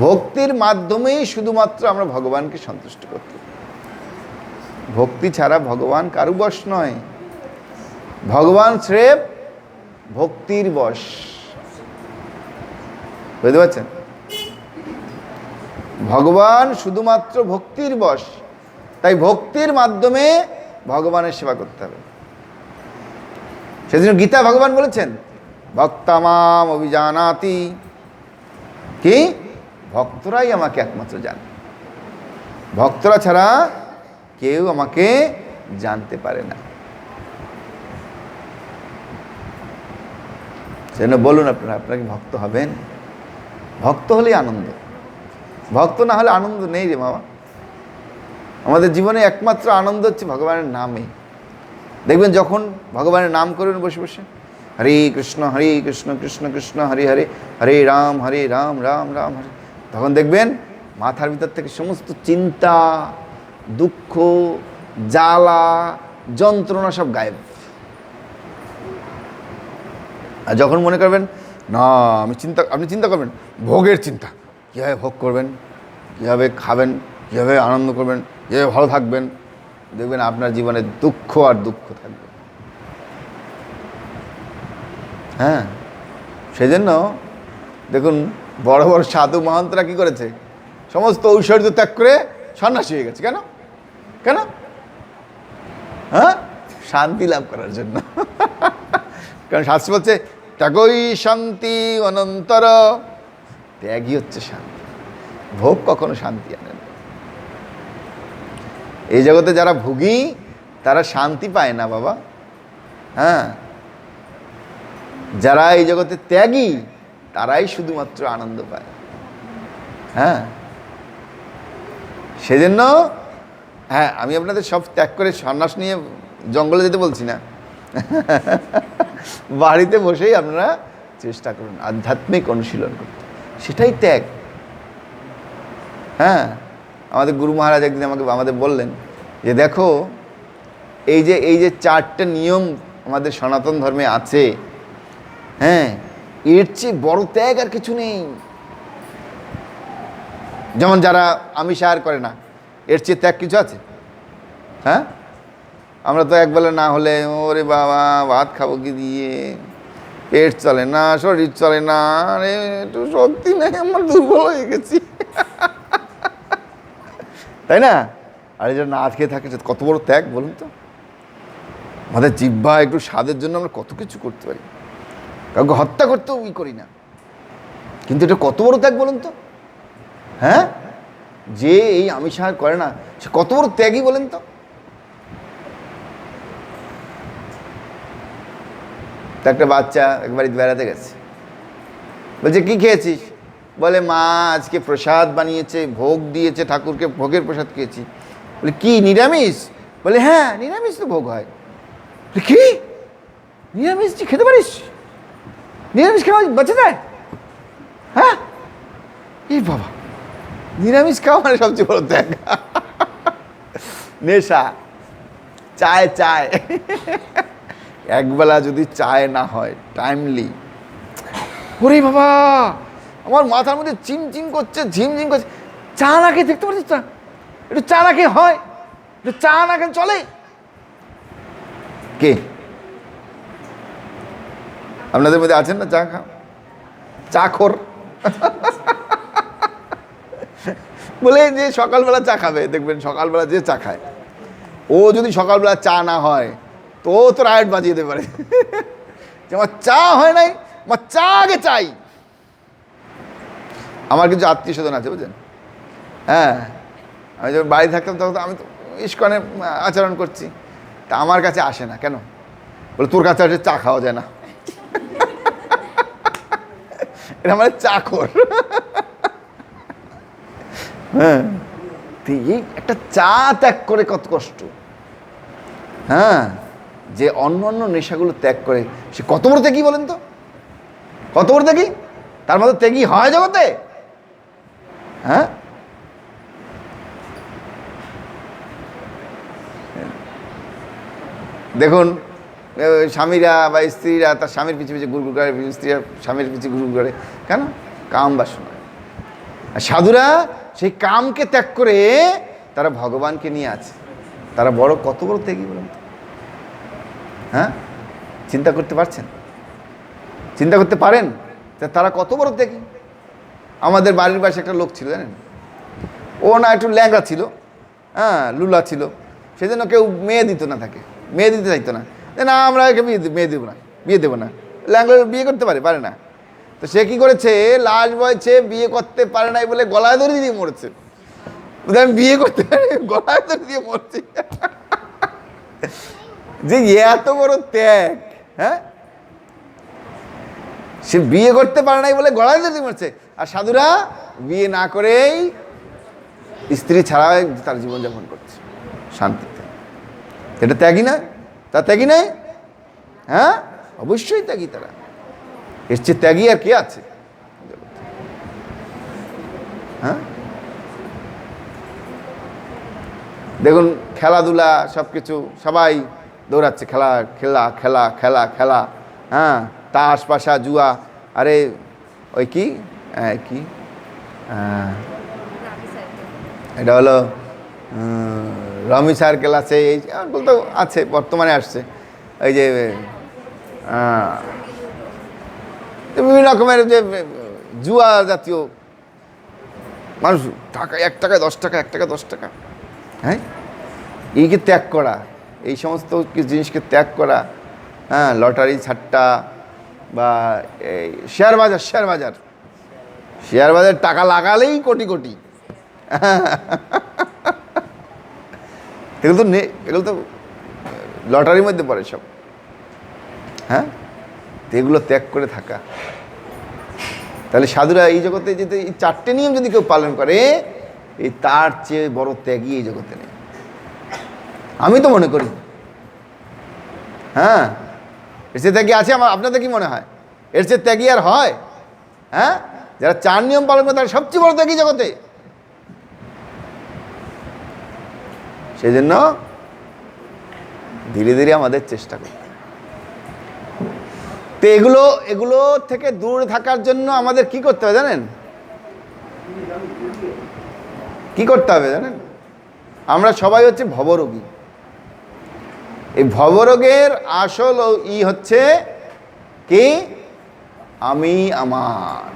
ভক্তির মাধ্যমেই শুধুমাত্র আমরা ভগবানকে সন্তুষ্ট করতে ভক্তি ছাড়া ভগবান কারু বশ নয়। ভগবান স্রেফ ভক্তির বশ। বুঝতে পারছেন? ভগবান শুধুমাত্র ভক্তির বশ। তাই ভক্তির মাধ্যমে ভগবানের সেবা করতে হবে। সেজন্য গীতা ভগবান বলেছেন, ভক্তামাম অভিজানাতি। কি? ভক্তরাই আমাকে একমাত্র জানে। ভক্তরা ছাড়া কেউ আমাকে জানতে পারে না। সেজন্য বলুন আপনারা আপনারা কি ভক্ত হবেন? ভক্ত হলেই আনন্দ। ভক্ত না হলে আনন্দ নেই রে বাবা আমাদের জীবনে একমাত্র আনন্দ হচ্ছে ভগবানের নামে। দেখবেন যখন ভগবানের নাম করবেন বসে বসে, হরে কৃষ্ণ হরে কৃষ্ণ কৃষ্ণ কৃষ্ণ, হরে হরে হরে রাম হরে রাম রাম রাম, হরে তখন দেখবেন মাথার ভিতর থেকে সমস্ত চিন্তা, দুঃখ, জ্বালা, যন্ত্রণা সব গায়েব। আর যখন মনে করবেন, না, আমি চিন্তা, আপনি চিন্তা করবেন, ভোগের চিন্তা, কীভাবে ভোগ করবেন, কীভাবে খাবেন, কীভাবে আনন্দ করবেন, কীভাবে ভালো থাকবেন? দেখবেন আপনার জীবনে দুঃখ আর দুঃখ থাকবে। হ্যাঁ সেজন্য দেখুন বড় বড় সাধু মহন্তরা কি করেছে? সমস্ত ঐশ্বর্য ত্যাগ করে সন্ন্যাসী হয়ে গেছে। কেন? কেন? হ্যাঁ? শান্তি লাভ করার জন্য। কারণ শাস্ত্র বলছে ত্যাগই শান্তি অনন্তর। ত্যাগই হচ্ছে শান্তি। ভোগ কখনো শান্তি আনে না। এই জগতে যারা ভুগি, তারা শান্তি পায় না বাবা। হ্যাঁ? যারা এই জগতে ত্যাগী তারাই শুধুমাত্র আনন্দ পায়। হ্যাঁ? সেজন্য হ্যাঁ আমি আপনাদের সব ত্যাগ করে সন্ন্যাস নিয়ে জঙ্গলে যেতে বলছি না। বাড়িতে বসেই আপনারা চেষ্টা করুন, আধ্যাত্মিক অনুশীলন করতে। সেটাই ত্যাগ। হ্যাঁ? আমাদের গুরু মহারাজ একদিন আমাকে, আমাদের বললেন যে, দেখো, এই যে এই যে চারটে নিয়ম আমাদের সনাতন ধর্মে আছে হ্যাঁ এর চেয়ে বড় ত্যাগ আর কিছু নেই। যেমন যারা আমিষ আহার করে না, এর চেয়ে ত্যাগ কিছু আছে? হ্যাঁ? আমরা তো একবেলা না হলে, ওরে বাবা, ভাত খাব কি দিয়ে? পেট চলে না, শরীর চলে না, আরে একটু শক্তি নেই, আমার দুর্বল হয়ে গেছি। তাই না? আর এই যে না খেয়ে থাকে কত বড় ত্যাগ, বলুন তো। আমাদের জিব্বা একটু স্বাদের জন্য আমরা কত কিছু করতে পারি। কাউকে হত্যা করতেও ই করি না। কিন্তু এটা কত বড় ত্যাগ বলুন তো? হ্যাঁ? যে এই আমিষ আহার করে না, সে কত বড় ত্যাগই বলেন তো? তো একটা বাচ্চা একবার বেড়াতে গেছে। বলছে, কি খেয়েছিস? বলে, মা, আজকে প্রসাদ বানিয়েছে, ভোগ দিয়েছে, ঠাকুরকে ভোগের প্রসাদ খেয়েছি। বলে, কি, নিরামিষ? বলে হ্যাঁ নিরামিষ তো ভোগ হয়। কি? নিরামিষ? তুই খেতে পারিস? নিরামিষ খাওয়া বাঁচে দেয় হ্যাঁ? এই বাবা, নিরামিষ খাওয়া মানে সবচেয়ে বড় ত্যাগ। নেশা, চায় চায়। একবেলা যদি চায় না হয় টাইমলি ওরে বাবা, আমার মাথার মধ্যে চিমচিম করছে, ঝিমঝিম করছে। চা না খেয়ে দেখতে পাচ্ছিস চা একটু চা না খেয়ে হয়, একটু চা না খেয়ে চলে। কে? আপনাদের মধ্যে আছেন না? চা খা চাখর বলে যে সকালবেলা চা খাবে, দেখবেন সকালবেলা যে চা খায়। ও যদি সকালবেলা চা না হয়, তো ও তো রায়ট বাজিয়ে দিতে পারে। যে আমার চা হয় নাই, আমার চা আগে চাই। আমার কিছু আত্মীয় স্বজন আছে, বুঝলেন? হ্যাঁ। আমি যখন বাড়ি থাকতাম, তখন আমি তো ইস্কনে আচরণ করছি। তা আমার কাছে আসে না, কেন? বলে, তোর কাছে আসে চা খাওয়া যায় না। এটা মানে চাকর। হ্যাঁ এই একটা চা ত্যাগ করে কত কষ্ট। হ্যাঁ যে অন্য অন্য নেশাগুলো ত্যাগ করে, সে কত বড় ত্যাগী বলেন তো? কত বড় ত্যাগী? তার মধ্যে ত্যাগী হয় জগতে? হ্যাঁ? দেখুন স্বামীরা বা স্ত্রীরা তার স্বামীর পিছু পিছু ঘুরঘুর করে, স্ত্রীরা স্বামীর পিছু ঘুরঘুর করে। কেন? কাম বাসনা। আর সাধুরা সেই কামকে ত্যাগ করে তারা ভগবানকে নিয়ে আছে। তারা বড়, কত বড় ত্যাগী বলুন? হ্যাঁ? চিন্তা করতে পারছেন? চিন্তা করতে পারেন তা তারা কত বড় ত্যাগী? আমাদের বাড়ির পাশে একটা লোক ছিল, জানেন? ও না একটু ল্যাংড়া ছিল হ্যাঁ লুলা ছিল। সেজন্য কেউ মেয়ে দিত না তাকে, মেয়ে দিতে চাইতো না। যে না, আমরা একে বিয়ে মেয়ে দেবো না, বিয়ে দেবো না। ল্যাংড়া বিয়ে করতে পারে পারে না। তো সে কী করেছে? লাশ বয়ছে বিয়ে করতে পারে নাই বলে গলায় দড়ি দিয়ে মরেছে। আমি বিয়ে করতে পারি গলায় দড়ি দিয়ে মরছি। যে এত বড় ত্যাগ হ্যাঁ? সে বিয়ে করতে পারে নাই বলে গলায় দড়ি দিয়ে মরছে। আর সাধুরা বিয়ে না করেই স্ত্রী ছাড়াই তার জীবনযাপন করছে শান্তিতে। এটা ত্যাগই না। তা ত্যাগী নাই? হ্যাঁ? অবশ্যই ত্যাগী তারা। এর চেয়ে ত্যাগী আর কে আছে? হ্যাঁ? দেখুন খেলাধুলা সব কিছু সবাই দৌড়াচ্ছে খেলা খেলা খেলা খেলা খেলা। হ্যাঁ? তাস পাশা জুয়া। আরে ওই কি? হ্যাঁ, কি? হ্যাঁ, এটা হলো রমি সার্কেল আছে, এই বলতে আছে, বর্তমানে আসছে। এই যে বিভিন্ন রকমের যে, জুয়া জাতীয়, মানুষ টাকা এক টাকা দশ টাকা, এক টাকা দশ টাকা হ্যাঁ? এইকে ত্যাগ করা, এই সমস্ত জিনিসকে ত্যাগ করা হ্যাঁ লটারি, ছাট্টা, বা এই শেয়ার বাজার শেয়ার বাজার। শেয়ার বাজার টাকা লাগালেই কোটি কোটি। এগুলো তো নে, এগুলো তো লটারির মধ্যে পড়ে সব। হ্যাঁ? এগুলো ত্যাগ করে থাকা। তাহলে সাধুরা এই জগতে যদি এই চারটে নিয়ম যদি কেউ পালন করে, এই তার চেয়ে বড় ত্যাগই এই জগতে নেই। আমি তো মনে করি। হ্যাঁ? এর চেয়ে ত্যাগী আছে আমার, আপনাদের কি মনে হয়? এর চেয়ে ত্যাগী আর হয়? হ্যাঁ? যারা চার নিয়ম পালন করে, তারা সবচেয়ে বড় ত্যাগী জগতে। সেই জন্য ধীরে ধীরে আমাদের চেষ্টা করতে তো এগুলো এগুলো থেকে দূরে থাকার জন্য আমাদের কি করতে হবে জানেন? কি করতে হবে জানেন? আমরা সবাই হচ্ছে ভবরোগী। এই ভবরোগের আসল ই হচ্ছে কি? আমি আমার।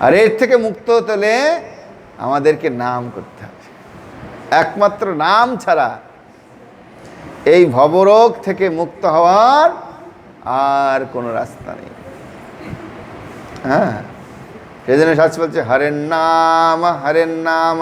আর এর থেকে মুক্ত হতে হলে আমাদেরকে নাম করতে হবে। একমাত্র নাম ছাড়া এই ভবরোগ থেকে মুক্ত হওয়ার আর কোনো রাস্তা নেই। হ্যাঁ। সেই জন্য শাস্ত্র বলছে, হরের নাম হরের নাম,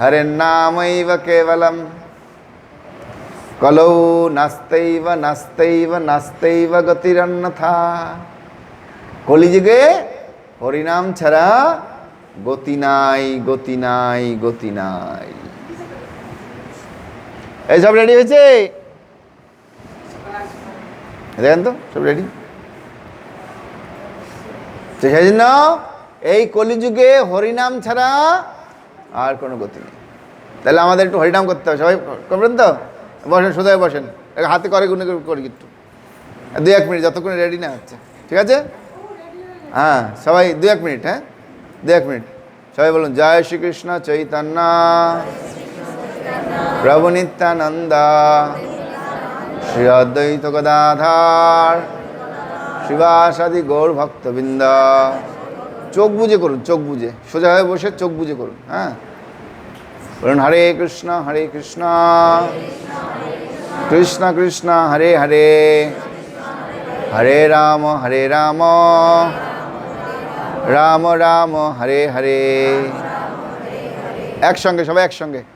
হরের নামৈব কেবলম। কলৌ নাস্তৈব নাস্তৈব নাস্তেইব গতিরন্যথা। কলিযুগে হরিনাম ছাড়া গতি নাই গতি নাই গতি নাই। এই, সব রেডি হয়েছে? দেখেন তো, সব রেডি তো সেই জন্য এই কলিযুগে হরিনাম ছাড়া আর কোনো গতি নেই। তাহলে আমাদের একটু হরিনাম করতে হবে, সবাই করবেন তো? বসেন, সোজায় বসেন হাতে করে, গুনে করি একটু। দু এক মিনিট, যতক্ষণ রেডি না হচ্ছে, ঠিক আছে? হ্যাঁ সবাই দু এক মিনিট হ্যাঁ? দু এক মিনিট, সবাই বলুন, জয় শ্রীকৃষ্ণ চৈতন্য। প্রভু নিত্যানন্দ শ্রী অদ্বৈত গদাধার শিবাসাদি গৌর ভক্তবৃন্দ চোখ বুঝে করুন, চোখ বুঝে সোজা হয়ে বসে চোখ বুঝে করুন হ্যাঁ? বলুন, হরে কৃষ্ণ হরে কৃষ্ণ। কৃষ্ণ কৃষ্ণ, হরে হরে। হরে রাম হরে রাম। রাম রাম, হরে হরে। একসঙ্গে, সবাই একসঙ্গে।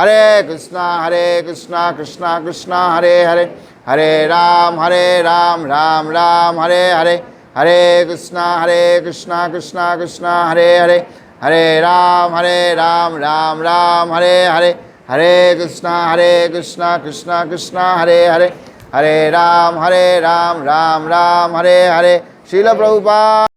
হরে কৃষ্ণ হরে কৃষ্ণ কৃষ্ণ কৃষ্ণ হরে হরে হরে রাম হরে রাম রাম রাম হরে হরে হরে কৃষ্ণ হরে কৃষ্ণ কৃষ্ণ কৃষ্ণ হরে হরে হরে রাম হরে রাম রাম রাম হরে হরে হরে কৃষ্ণ হরে কৃষ্ণ কৃষ্ণ কৃষ্ণ হরে হরে হরে রাম হরে রাম রাম রাম হরে হরে শিল প্রভুপা